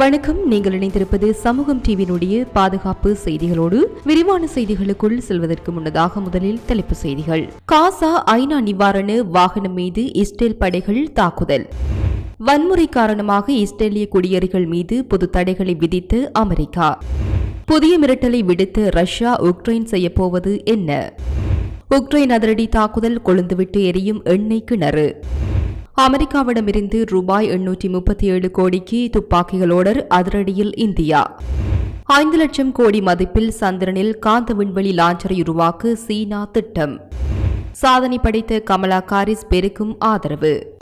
வணக்கம். நீங்கள் இணைந்திருப்பது சமூகம் டிவியினுடைய பாதுகாப்பு செய்திகளோடு விரிவான செய்திகளுக்குள் செல்வதற்கு முன்னதாக முதலில் தலைப்பு செய்திகள். காசா ஐநா நிவாரண வாகனம் மீது இஸ்ரேல் படைகள் தாக்குதல். வன்முறை காரணமாக இஸ்ரேலிய குடியேறிகள் மீது பொது தடைகளை விதித்து அமெரிக்கா. புதிய மிரட்டலை விடுத்து ரஷ்யா உக்ரைன் செய்யப்போவது என்ன? உக்ரைன் அதிரடி தாக்குதல் கொழுந்துவிட்டு எரியும் எண்ணெய் கிணறு. அமெரிக்காவிடமிருந்து ரூபாய் எண்ணூற்றி முப்பத்தி ஏழு கோடிக்கு துப்பாக்கிகளோடர் அதிரடியில் இந்தியா. ஐந்து லட்சம் கோடி மதிப்பில் சந்திரனில் காந்த விண்வெளி லாஞ்சரை உருவாக்க சீனா திட்டம். சாதனை படைத்த கமலா காரிஸ் பெருக்கும் ஆதரவு.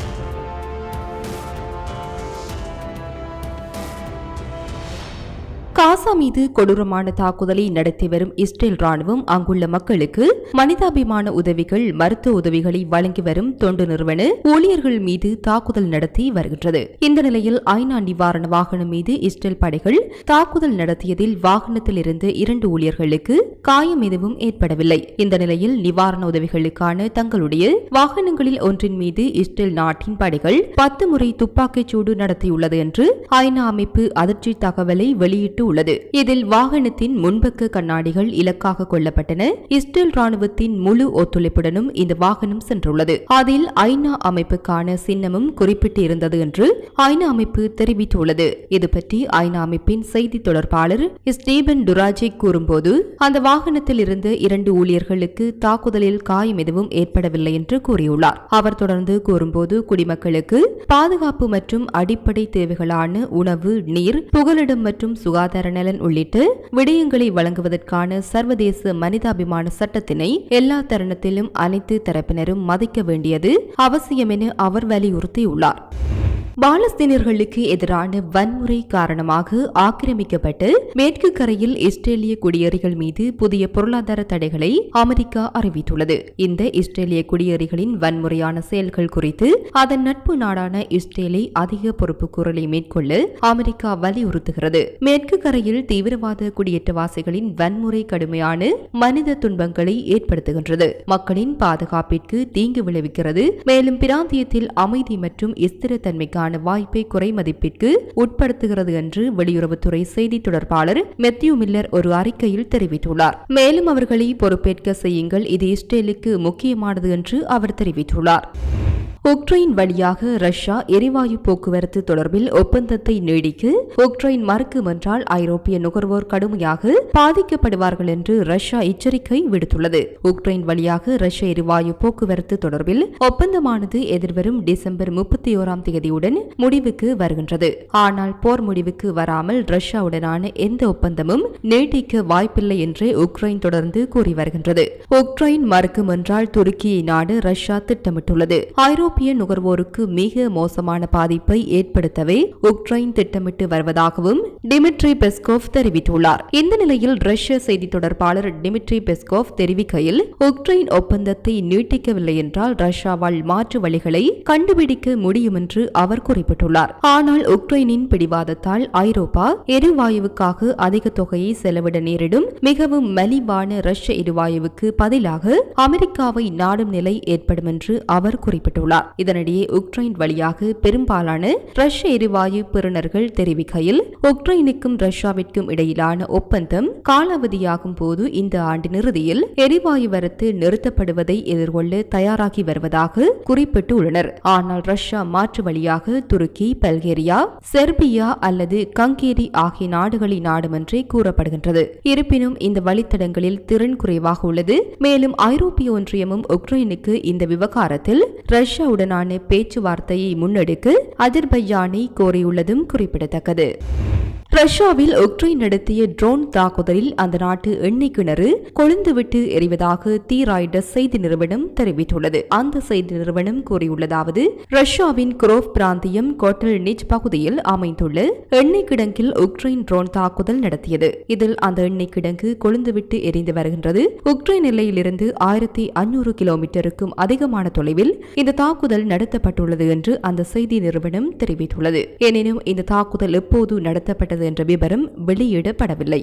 காசா மீது கொடூரமான தாக்குதலை நடத்தி வரும் இஸ்ரேல் ராணுவம் அங்குள்ள மக்களுக்கு மனிதாபிமான உதவிகள் மருத்துவ உதவிகளை வழங்கி வரும் தொண்டு நிறுவன ஊழியர்கள் மீது தாக்குதல் நடத்தி வருகின்றது. இந்த நிலையில் ஐநா நிவாரண வாகனம் மீது இஸ்ரேல் படைகள் தாக்குதல் நடத்தியதில் வாகனத்தில் இருந்து இரண்டு ஊழியர்களுக்கு காயம் எதுவும் ஏற்படவில்லை. இந்த நிலையில் நிவாரண உதவிகளுக்கான தங்களுடைய வாகனங்களில் ஒன்றின் மீது இஸ்ரேல் நாட்டின் படைகள் பத்து முறை துப்பாக்கிச் சூடு நடத்தியுள்ளது என்று ஐநா அமைப்பு அதிர்ச்சி தகவலை வெளியிட்டு உள்ளது. இதில் வாகனத்தின் முன்பக்க கண்ணாடிகள் இலக்காக கொள்ளப்பட்டன. இஸ்ரேல் ராணுவத்தின் முழு ஒத்துழைப்புடனும் இந்த வாகனம் சென்றுள்ளது. அதில் ஐநா அமைப்புக்கான சின்னமும் குறிப்பிட்டு இருந்தது என்று ஐநா அமைப்பு தெரிவித்துள்ளது. இது பற்றி ஐநா அமைப்பின் செய்தி தொடர்பாளர் ஸ்டீபன் டுராஜே கூறும்போது அந்த வாகனத்தில் இருந்த இரண்டு ஊழியர்களுக்கு தாக்குதலில் காயம் எதுவும் ஏற்படவில்லை என்று கூறியுள்ளார். அவர் தொடர்ந்து கூறும்போது குடிமக்களுக்கு பாதுகாப்பு மற்றும் அடிப்படை தேவைகளான உணவு நீர் புகலிடம் மற்றும் சுகாதார நலன் உள்ளிட்ட விடயங்களை வழங்குவதற்கான சர்வதேச மனிதாபிமான சட்டத்தினை எல்லா தருணத்திலும் அனைத்து தரப்பினரும் மதிக்க வேண்டியது அவசியம் என அவர் வலியுறுத்தியுள்ளார். பாலஸ்தீனர்களுக்கு எதிரான வன்முறை காரணமாக ஆக்கிரமிக்கப்பட்டு மேற்கு கரையில் இஸ்ரேலிய குடியேறிகள் மீது புதிய பொருளாதார தடைகளை அமெரிக்கா அறிவித்துள்ளது. இந்த இஸ்ரேலிய குடியேறிகளின் வன்முறையான செயல்கள் குறித்து அதன் நட்பு நாடான இஸ்ரேலை அதிக பொறுப்புக்கூறலை மேற்கொள்ள அமெரிக்கா வலியுறுத்துகிறது. மேற்கு கரையில் தீவிரவாத குடியேற்றவாசிகளின் வன்முறை கடுமையான மனித துன்பங்களை ஏற்படுத்துகின்றது. மக்களின் பாதுகாப்பிற்கு தீங்கு விளைவிக்கிறது. மேலும் பிராந்தியத்தில் அமைதி மற்றும் ஸ்திரத்தன்மைக்கான வாய்ப்பை குறைமதிப்பிற்கு உட்படுத்துகிறது என்று வெளியுறவுத்துறை செய்தி தொடர்பாளர் மெத்யூ மில்லர் ஒரு அறிக்கையில் தெரிவித்துள்ளார். மேலும் அவர்களை பொறுப்பேற்க செய்யுங்கள் இது இஸ்ரேலுக்கு முக்கியமானது என்று அவர் தெரிவித்துள்ளார். உக்ரைன் வழியாக ரஷ்யா எரிவாயு போக்குவரத்து தொடர்பில் ஒப்பந்தத்தை நீடிக்க உக்ரைன் மறுக்கும் என்றால் ஐரோப்பிய நுகர்வோர் கடுமையாக பாதிக்கப்படுவார்கள் என்று ரஷ்யா எச்சரிக்கை விடுத்துள்ளது. உக்ரைன் வழியாக ரஷ்ய எரிவாயு போக்குவரத்து தொடர்பில் ஒப்பந்தமானது எதிர்வரும் டிசம்பர் முப்பத்தி ஓராம் தேதியுடன் முடிவுக்கு வருகின்றது. ஆனால் போர் முடிவுக்கு வராமல் ரஷ்யாவுடனான எந்த ஒப்பந்தமும் நீட்டிக்க வாய்ப்பில்லை என்று உக்ரைன் தொடர்ந்து கூறி வருகின்றது. உக்ரைன் மறுக்கும் என்றால் துருக்கியை நாடு ரஷ்யா திட்டமிட்டுள்ளது. ஐரோப்பிய நுகர்வோருக்கு மிக மோசமான பாதிப்பை ஏற்படுத்தவே உக்ரைன் திட்டமிட்டு வருவதாகவும் டிமிட்ரி பெஸ்கோவ் தெரிவித்துள்ளார். இந்த நிலையில் ரஷ்ய செய்தி தொடர்பாளர் டிமிட்ரி பெஸ்கோவ் தெரிவிக்கையில் உக்ரைன் ஒப்பந்தத்தை நீட்டிக்கவில்லை என்றால் ரஷ்யாவால் மாற்று வழிகளை கண்டுபிடிக்க முடியும் என்று அவர் குறிப்பிட்டுள்ளார். ஆனால் உக்ரைனின் பிடிவாதத்தால் ஐரோப்பா எரிவாயுவுக்காக அதிக தொகையை செலவிட நேரிடும் மிகவும் மலிவான ரஷ்ய எரிவாயுவுக்கு பதிலாக அமெரிக்காவை நாடும் நிலை ஏற்படும் என்று அவர் குறிப்பிட்டுள்ளார். தெரிவித்தார் இதனிடையே உக்ரைன் வழியாக பெரும்பாலான ரஷ்ய எரிவாயு பெறுநர்கள் தெரிவிக்கையில் உக்ரைனுக்கும் ரஷ்யாவிற்கும் இடையிலான ஒப்பந்தம் காலாவதியாகும் போது இந்த ஆண்டின் இறுதியில் எரிவாயு வரத்து நிறுத்தப்படுவதை எதிர்கொள்ள தயாராகி வருவதாக குறிப்பிட்டுள்ளனர். ஆனால் ரஷ்யா மாற்று வழியாக துருக்கி பல்கேரியா செர்பியா அல்லது கங்கேரி ஆகிய நாடுகளின் நாடுமன்றே கூறப்படுகின்றது. இருப்பினும் இந்த வழித்தடங்களில் திறன் குறைவாக உள்ளது. மேலும் ஐரோப்பிய ஒன்றியமும் உக்ரைனுக்கு இந்த விவகாரத்தில் ரஷ்யா உடனான பேச்சுவார்த்தையை முன்னெடுக்க அதிர்பையானை கோரியுள்ளதும் குறிப்பிடத்தக்கது. ரஷ்யாவில் உக்ரைன் நடத்திய ட்ரோன் தாக்குதலில் அந்த நாட்டு எண்ணெய் கிணறு கொழுந்துவிட்டு எரிவதாக தி ராய்டர்ஸ் செய்தி நிறுவனம் தெரிவித்துள்ளது. அந்த செய்தி நிறுவனம் கூறியுள்ளதாவது ரஷ்யாவின் குரோவ் பிராந்தியம் கோட்டல் நிச் பகுதியில் அமைந்துள்ள எண்ணெய் கிடங்கில் உக்ரைன் ட்ரோன் தாக்குதல் நடத்தியது. இதில் அந்த எண்ணெய் கிடங்கு கொழுந்துவிட்டு எரிந்து வருகின்றது. உக்ரைன் எல்லையிலிருந்து ஆயிரத்தி ஐநூறு கிலோமீட்டருக்கும் அதிகமான தொலைவில் இந்த தாக்குதல் நடத்தப்பட்டுள்ளது என்று அந்த செய்தி நிறுவனம் தெரிவித்துள்ளது. எனினும் இந்த தாக்குதல் எப்போது நடத்தப்பட்டது என்ற விவரம் வெளியிடப்படவில்லை.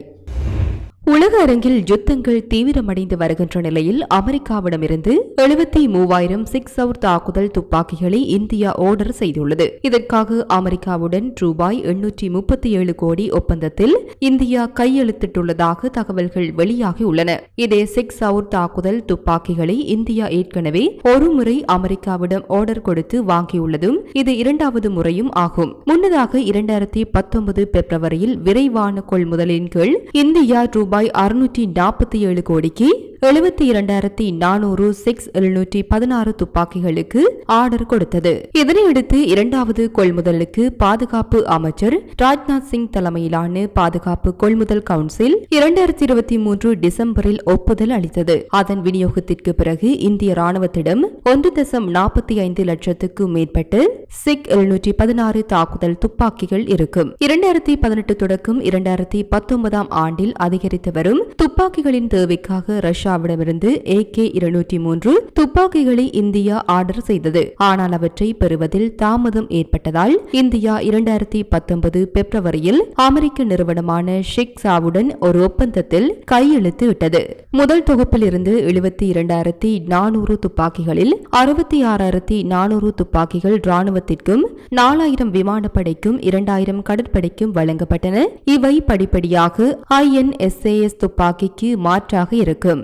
உலக அரங்கில் யுத்தங்கள் தீவிரமடைந்து வருகின்ற நிலையில் அமெரிக்காவிடமிருந்து எழுபத்தி மூவாயிரம் சிக்ஸ் அவர் தாக்குதல் துப்பாக்கிகளை இந்தியா ஆர்டர் செய்துள்ளது. இதற்காக அமெரிக்காவுடன் ரூபாய் எண்ணூற்றி முப்பத்தி ஏழு கோடி ஒப்பந்தத்தில் இந்தியா கையெழுத்திட்டுள்ளதாக தகவல்கள் வெளியாகியுள்ளன. இதே சிக்ஸ் அவர் தாக்குதல் துப்பாக்கிகளை இந்தியா ஏற்கனவே ஒருமுறை அமெரிக்காவிடம் ஆர்டர் கொடுத்து வாங்கியுள்ளதும் இது இரண்டாவது முறையும் ஆகும். முன்னதாக இரண்டாயிரத்தி பத்தொன்பது பிப்ரவரியில் விரைவான கொள்முதலின் கீழ் இந்தியா ரூபாய் அறுநூற்றி நாற்பத்தி ஏழு கோடிக்கு எழுபத்தி இரண்டாயிரத்தி நானூறு சிக்ஸ் எழுநூற்றி பதினாறு துப்பாக்கிகளுக்கு ஆர்டர் கொடுத்தது. இதனையடுத்து இரண்டாவது கொள்முதலுக்கு பாதுகாப்பு அமைச்சர் ராஜ்நாத் சிங் தலைமையிலான பாதுகாப்பு கொள்முதல் கவுன்சில் இரண்டாயிரத்தி இருபத்தி மூன்று டிசம்பரில் ஒப்புதல் அளித்தது. அதன் விநியோகத்திற்கு பிறகு இந்திய ராணுவத்திடம் ஒன்று தசம் நாற்பத்தி ஐந்து லட்சத்துக்கும் மேற்பட்டு சிக் எழுநூற்றி பதினாறு தாக்குதல் துப்பாக்கிகள் இருக்கும். இரண்டாயிரத்தி பதினெட்டு தொடக்கம் இரண்டாயிரத்தி பத்தொன்பதாம் ஆண்டில் அதிகரித்து வரும் துப்பாக்கிகளின் தேவைக்காக ரஷ்யா ரஷ்யாவிடமிருந்து ஏ கே இருநூற்றி மூன்று துப்பாக்கிகளை இந்தியா ஆர்டர் செய்தது. ஆனால் அவற்றை பெறுவதில் தாமதம் ஏற்பட்டதால் இந்தியா இரண்டாயிரத்தி பத்தொன்பது பிப்ரவரியில் அமெரிக்க நிறுவனமான ஷிக்ஸாவுடன் ஒரு ஒப்பந்தத்தில் கையெழுத்து விட்டது. முதல் தொகுப்பில் இருந்து எழுபத்தி இரண்டாயிரத்தி நானூறு துப்பாக்கிகளில் அறுபத்தி ஆறாயிரத்தி நானூறு துப்பாக்கிகள் ராணுவத்திற்கும் நாலாயிரம் விமானப்படைக்கும் இரண்டாயிரம் கடற்படைக்கும் வழங்கப்பட்டன. இவை படிப்படியாக ஐஎன்எஸ்ஏஎஸ் துப்பாக்கிக்கு மாற்றாக இருக்கும்.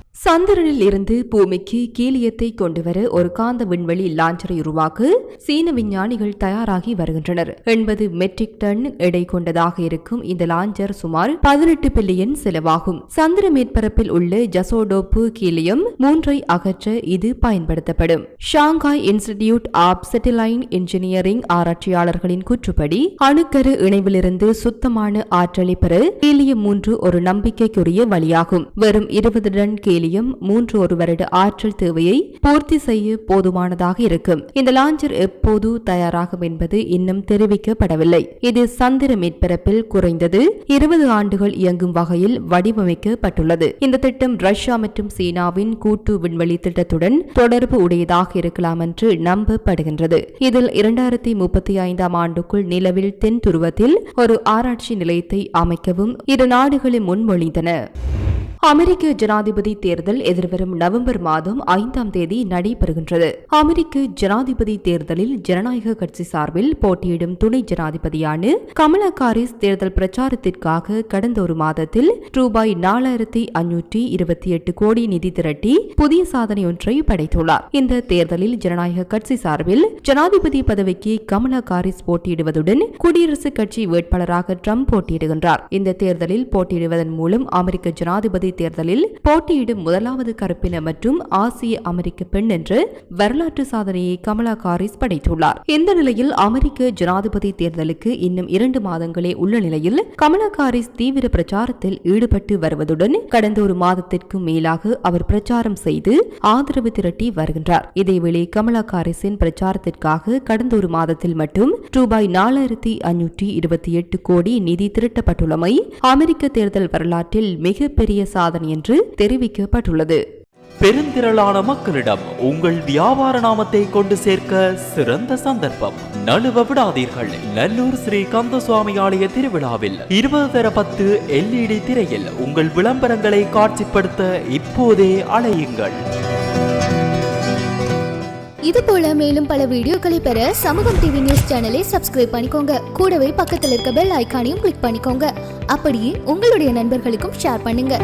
சந்திரனில் இருந்து பூமிக்கு கீலியத்தை கொண்டுவர ஒரு காந்த விண்வெளி லாஞ்சரை உருவாக்க சீன விஞ்ஞானிகள் தயாராகி வருகின்றனர். எண்பது மெட்ரிக் டன் எடை கொண்டதாக இருக்கும் இந்த லாஞ்சர் சுமார் பதினெட்டு பில்லியன் செலவாகும். சந்திர மேற்பரப்பில் உள்ள ஜசோடோப்பு கீலியம் மூன்றை அகற்ற இது பயன்படுத்தப்படும். Shanghai institute of satellite engineering ஆராய்ச்சியாளர்களின் கூற்றுப்படி அணுக்கரு இணைவிலிருந்து சுத்தமான ஆற்றலை பெற கீலியம் மூன்று ஒரு நம்பிக்கைக்குரிய வழியாகும். வெறும் இருபது டன் கீலியம் மூன்று ஒரு வருட ஆற்றல் தேவையை பூர்த்தி செய்ய போதுமானதாக இருக்கும். இந்த லாஞ்சர் எப்போது தயாராகும் என்பது இன்னும் தெரிவிக்கப்படவில்லை. இது சந்திர மேற்பரப்பில் குறைந்தது இருபது ஆண்டுகள் இயங்கும் வகையில் வடிவமைக்கப்பட்டுள்ளது. இந்த திட்டம் ரஷ்யா மற்றும் சீனாவின் கூட்டு விண்வெளி திட்டத்துடன் தொடர்பு உடையதாக இருக்கலாம் என்று நம்பப்படுகின்றது. இதில் இரண்டாயிரத்தி முப்பத்தி ஐந்தாம் ஆண்டுக்குள் நிலவில் தென் துருவத்தில் ஒரு ஆராய்ச்சி நிலையத்தை அமைக்கவும் இரு நாடுகளும் முன்மொழிந்தன. அமெரிக்க ஜனாதிபதி தேர்தல் எதிர்வரும் நவம்பர் மாதம் ஐந்தாம் தேதி நடைபெறுகின்றது. அமெரிக்க ஜனாதிபதி தேர்தலில் ஜனநாயக கட்சி சார்பில் போட்டியிடும் துணை ஜனாதிபதியான கமலா காரிஸ் தேர்தல் பிரச்சாரத்திற்காக கடந்த ஒரு மாதத்தில் ரூபாய் நாலாயிரத்தி அஞ்சூற்றி இருபத்தி எட்டு கோடி நிதி திரட்டி புதிய சாதனை ஒன்றை படைத்துள்ளார். இந்த தேர்தலில் ஜனநாயக கட்சி சார்பில் ஜனாதிபதி பதவிக்கு கமலா காரிஸ் போட்டியிடுவதுடன் குடியரசுக் கட்சி வேட்பாளராக ட்ரம்ப் போட்டியிடுகின்றார். இந்த தேர்தலில் போட்டியிடுவதன் மூலம் அமெரிக்க ஜனாதிபதி தேர்தலில் போட்டியிடும் முதலாவது கருப்பின மற்றும் ஆசிய அமெரிக்க பெண் என்று வரலாற்று சாதனையை கமலா காரிஸ் படைத்துள்ளார். இந்த நிலையில் அமெரிக்க ஜனாதிபதி தேர்தலுக்கு இன்னும் இரண்டு மாதங்களே உள்ள நிலையில் கமலா காரிஸ் தீவிர பிரச்சாரத்தில் ஈடுபட்டு வருவதுடன் கடந்த ஒரு மாதத்திற்கும் மேலாக அவர் பிரச்சாரம் செய்து ஆதரவு திரட்டி வருகின்றார். இதேவேளை கமலா காரிஸின் பிரச்சாரத்திற்காக கடந்த ஒரு மாதத்தில் மட்டும் ரூபாய் நாலாயிரத்தி அஞ்சூற்றி இருபத்தி எட்டு கோடி நிதி திரட்டப்பட்டுள்ளமை அமெரிக்க தேர்தல் வரலாற்றில் மிகப்பெரிய சாதனை என்று தெரிவிக்கப்பட்டுள்ளது. பெருந்திரளான மக்களிடம் உங்கள் வியாபார நாமத்தை கொண்டு சேர்க்க சிறந்த சந்தர்ப்பம். நழுவ விடாதீர்கள். நல்லூர் ஸ்ரீ கந்தசுவாமி ஆலய திருவிழாவில் இருபது தர பத்து எல்இடி திரையில் உங்கள் விளம்பரங்களை காட்சிப்படுத்த இப்போதே அலையுங்கள். இது போல மேலும் பல வீடியோக்களை பெற சமூகம் டிவி நியூஸ் சேனலை சப்ஸ்கிரைப் பண்ணிக்கோங்க. கூடவே பக்கத்தில் இருக்க பெல் ஐகானையும் கிளிக் பண்ணிக்கோங்க. அப்படியே உங்களுடைய நண்பர்களுக்கும் ஷேர் பண்ணுங்க.